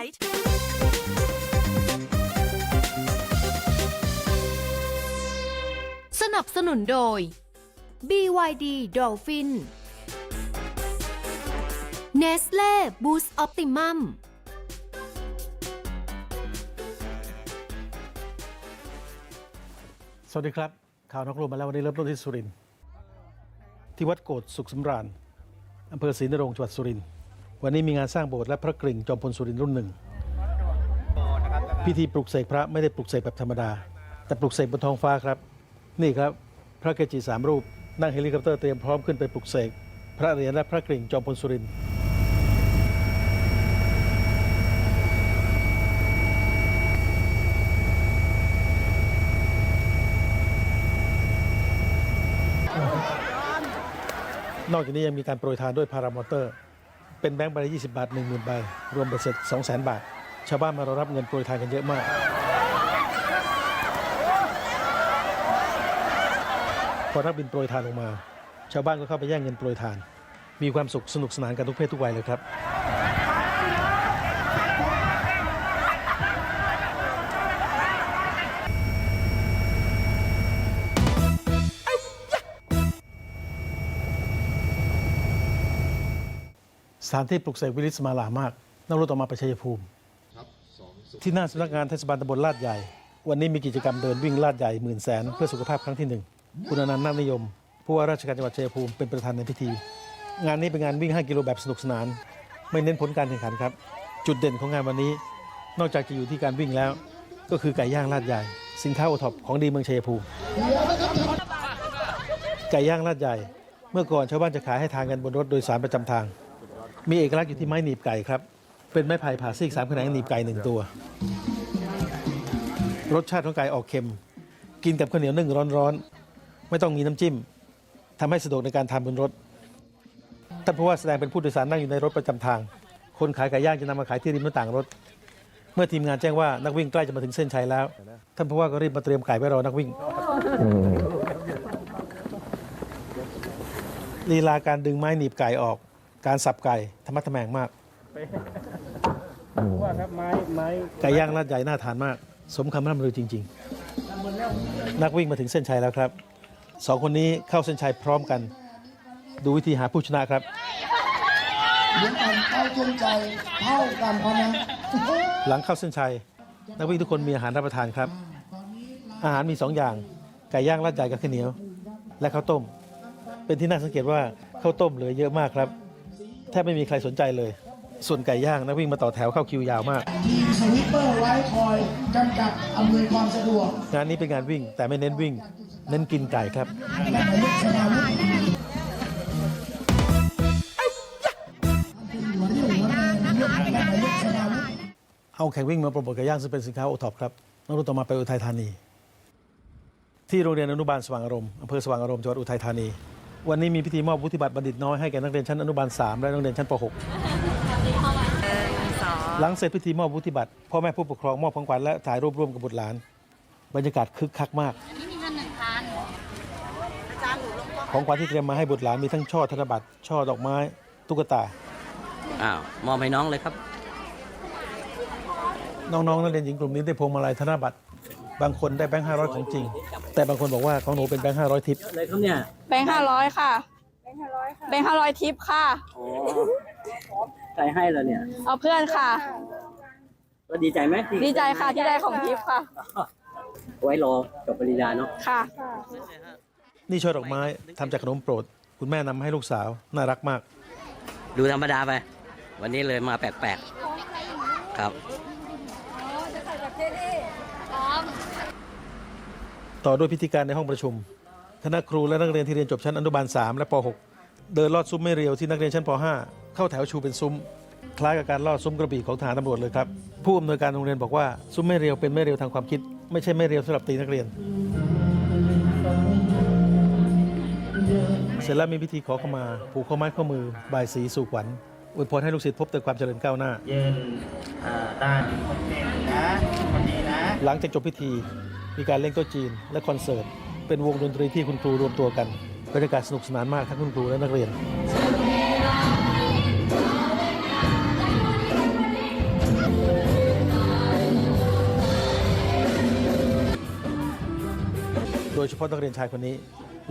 right สนับสนุนโดย BYD Dolphin Nestle Boost Optimum สวัสดีครับ ข่าวนอกรวมมาแล้ววันนี้เริ่มต้นที่สุรินทร์ที่วัดโกดสุขสำราญอำเภอศรีนรงจังหวัดสุรินทร์ วันนี้มีงานสร้างโบสถ์และพระกริ่งจอมพลสุรินทร์รุ่นหนึ่ง พิธีปลุกเสกพระไม่ได้ปลุกเสกแบบธรรมดา แต่ปลุกเสกบนท้องฟ้าครับ นี่ครับพระเกจิสามรูปนั่งเฮลิคอปเตอร์เตรียมพร้อมขึ้นไปปลุกเสกพระเหรียญและพระกริ่งจอมพลสุรินทร์นอกจากนี้ยังมีการโปรยทานด้วยพารามอเตอร์ เป็นแบงค์ใบละ20 บาท 10,000ใบรวมเบ็ดเสร็จ200,000 บาท ชาวบ้านมารอรับเงินโปรยทานกันเยอะมาก พอรับบินโปรยทานลงมา ชาวบ้านก็เข้าไปแย่งเงินโปรยทาน มีความสุขสนุกสนานกันทุกเพศทุกวัยเลยครับ สถานที่ปลุกเสกวิริสมาลามากนั่งรถออกมาไปชัยภูมิ ที่หน้าสำนักงานเทศบาลตำบลลาดใหญ่ วันนี้มีกิจกรรมเดินวิ่งลาดใหญ่หมื่นแสนเพื่อสุขภาพครั้งที่หนึ่งคุณอนันต์นาคนิยมผู้ว่าราชการจังหวัดชัยภูมิเป็นประธานในพิธี งานนี้เป็นงานวิ่ง 5 กิโลแบบสนุกสนาน ไม่เน้นผลการแข่งขันครับ จุดเด่นของงานวันนี้ นอกจากจะอยู่ที่การวิ่งแล้ว ก็คือไก่ย่างลาดใหญ่ สินค้าโอท็อปของดีเมืองชัยภูมิไก่ย่างลาดใหญ่ เมื่อก่อนชาวบ้านจะขายให้ทานกันบนรถโดยสารประจำทาง มีเอกลักษณ์อยู่ที่ไม้หนีบไก่ครับ เป็นไม้ไผ่ผ่าซีกสามแขนงหนีบไก่หนึ่งตัว รสชาติของไก่ออกเค็ม กินกับข้าวเหนียวนึ่งร้อนๆ ไม่ต้องมีน้ำจิ้มทำให้สะดวกในการทานบนรถ ท่านผู้ว่าแสดงเป็นผู้โดยสารนั่งอยู่ในรถประจำทาง คนขายไก่ย่างจะนำมาขายที่ริมหน้าต่างรถ เมื่อทีมงานแจ้งว่านักวิ่งใกล้จะมาถึงเส้นชัยแล้ว ท่านผู้ว่าก็รีบมาเตรียมไก่ไว้รอนักวิ่งลีลาการดึงไม้หนีบไก่ออก การสับไก่ธรรมะทแมงมาก ว่าครับไม้ไม้ไก่ย่างลาดใหญ่น่าทานมาก สมคำร่ำลือจริง ๆ นักวิ่งมาถึงเส้นชัยแล้วครับสองคนนี้เข้าเส้นชัยพร้อมกัน ดูวิธีหาผู้ชนะครับเหมือนกันเข้าจนใจเท่ากันพอนะหลังเข้าเส้นชัย นักวิ่งทุกคนมีอาหารรับประทานครับ อาหารมีสองอย่าง ไก่ย่างลาดใหญ่กับข้าวเหนียว และข้าวต้ม เป็นที่น่าสังเกตว่าข้าวต้มเหลือเยอะมากครับ แทบไม่มีใครสนใจเลย ส่วนไก่ย่างนักวิ่งมาต่อแถวเข้าคิวยาวมากทีมสวิปเปอร์ไว้คอยกำกับอำนวยความสะดวกงานนี้เป็นงานวิ่งแต่ไม่เน้นวิ่ง เน้นกินไก่ครับ และหมายเลขสนาวุฒิหัวเรี่ยวหัวแรงเรื่องและหมายเลขสนาวุฒิ เอาแข่งวิ่งมาโปรโมทไก่ย่างซึ่งเป็นสินค้าโอท็อปครับน้องรุ่นต่อมาไปอุทัยธานี ที่โรงเรียนอนุบาลสว่างอารมณ์อำเภอสว่างอารมณ์จังหวัดอุทัยธานี วันนี้มีพิธีมอบวุฒิบัตรบัณฑิตน้อยให้แก่นักเรียนชั้นอนุบาล 3 และนักเรียนชั้นป .6 หลังเสร็จพิธีมอบวุฒิบัตรพ่อแม่ผู้ปกครองมอบของขวัญและถ่ายรูปร่วมกับบุตรหลาน บรรยากาศคึกคักมาก ของขวัญที่เตรียมมาให้บุตรหลานมีทั้งช่อธนบัตรช่อดอกไม้ ตุ๊กตาอ้าวมอบให้น้องเลยครับ น้องๆนักเรียนหญิงกลุ่มนี้ได้พวงมาลัยธนบัตร บางคนได้แบงค์ห้าร้อยของจริง แต่บางคนบอกว่าของหนูเป็นแบงค์ห้าร้อยทิปเลยครับเนี่ยแบงค์ห้าร้อยค่ะ แบงค์ห้าร้อยค่ะแบงค์ห้าร้อยทิปค่ะใครให้แล้วเนี่ย เอาเพื่อนค่ะ ก็ดีใจไหมที่ดีใจค่ะที่ได้ของทิปค่ะ ไว้รอจบปริญญาเนาะค่ะ นี่ช่อดอกไม้ทำจากขนมโปรด คุณแม่นำมาให้ลูกสาว น่ารักมาก ดูธรรมดาไป วันนี้เลยมาแปลกๆ ครับ ต่อด้วยพิธีการในห้องประชุม คณะครูและนักเรียนที่เรียนจบชั้นอนุบาล 3 และป .6 เดินลอดซุ้มไม่เรียวที่นักเรียนชั้นป .5 เข้าแถวชูเป็นซุ้ม คล้ายกับการลอดซุ้มกระบี่ของทหารตำรวจเลยครับ ผู้อำนวยการโรงเรียนบอกว่าซุ้มไม่เรียวเป็นไม่เรียวทางความคิด ไม่ใช่ไม่เรียวสำหรับตีนักเรียน เสร็จแล้วมีพิธีขอเข้ามาผูกข้อไม้ข้อมือบายสีสู่ขวัญอวยพรให้ลูกศิษย์พบแต่ความเจริญก้าวหน้ายืนอ่าด้านนะคนนี้นะ หลังจากจบพิธี มีการเล่นโต๊ะจีนและคอนเสิร์ต เป็นวงดนตรีที่คุณครูรวมตัวกันบรรยากาศสนุกสนานมากทั้งคุณครูและนักเรียนโดยเฉพาะนักเรียนชายคนนี้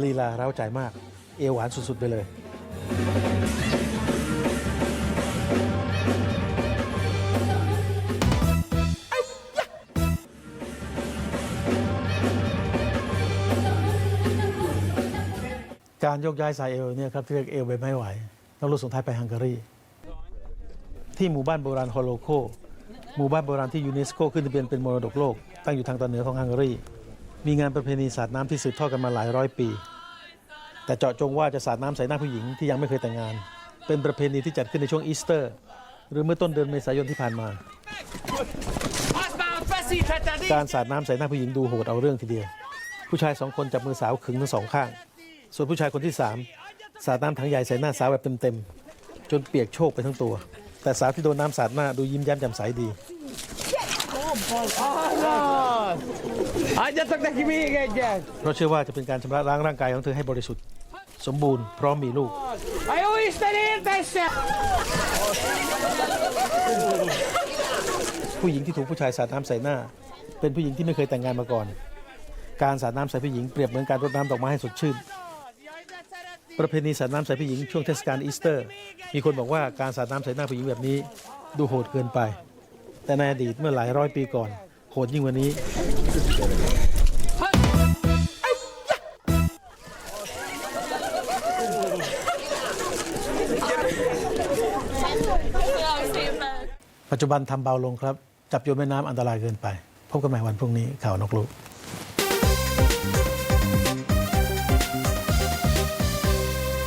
ลีลาเร้าใจมาก เอวหวานสุดๆไปเลย การยกย้ายสายเอวเนี่ยครับที่เรียกเอวไปไม่ไหวต้องรถส่งท้ายไปฮังการี ที่หมู่บ้านโบราณฮอลโลโค หมู่บ้านโบราณที่ยูเนสโกขึ้นทะเบียนเป็นมรดกโลก ตั้งอยู่ทางตอนเหนือของฮังการี มีงานประเพณีสาดน้ำที่สืบทอดกันมาหลายร้อยปี แต่เจาะจงว่าจะสาดน้ำใส่หน้าผู้หญิงที่ยังไม่เคยแต่งงาน เป็นประเพณีที่จัดขึ้นในช่วงอีสเตอร์ หรือเมื่อต้นเดือนเมษายนที่ผ่านมา การสาดน้ำใส่หน้าผู้หญิงดูโหดเอาเรื่องทีเดียว ผู้ชายสองคนจับมือสาวขึงทั้งสองข้าง ส่วนผู้ชายคนที่สามสาดน้ำถังใหญ่ใส่หน้าสาวแบบเต็มๆ จนเปียกโชกไปทั้งตัว แต่สาวที่โดนน้ำสาดหน้าดูยิ้มแย้มแจ่มใสดีเพราะเชื่อว่าจะเป็นการชำระล้างร่างกายของเธอให้บริสุทธิ์ สมบูรณ์พร้อมมีลูก ผู้หญิงที่ถูกผู้ชายสาดน้ำใส่หน้า เป็นผู้หญิงที่ไม่เคยแต่งงานมาก่อน การสาดน้ำใส่ผู้หญิงเปรียบเหมือนการรดน้ำดอกไม้ให้สดชื่น ประเพณีสาดน้ำใส่ผู้หญิงช่วงเทศกาลอีสเตอร์ มีคนบอกว่าการสาดน้ำใส่หน้าผู้หญิงแบบนี้ดูโหดเกินไป แต่ในอดีตเมื่อหลายร้อยปีก่อน โหดยิ่งกว่านี้ ปัจจุบันทำเบาลงครับ จับโยนแม่น้ำอันตรายเกินไป พบกันใหม่วันพรุ่งนี้ข่าวนกลูก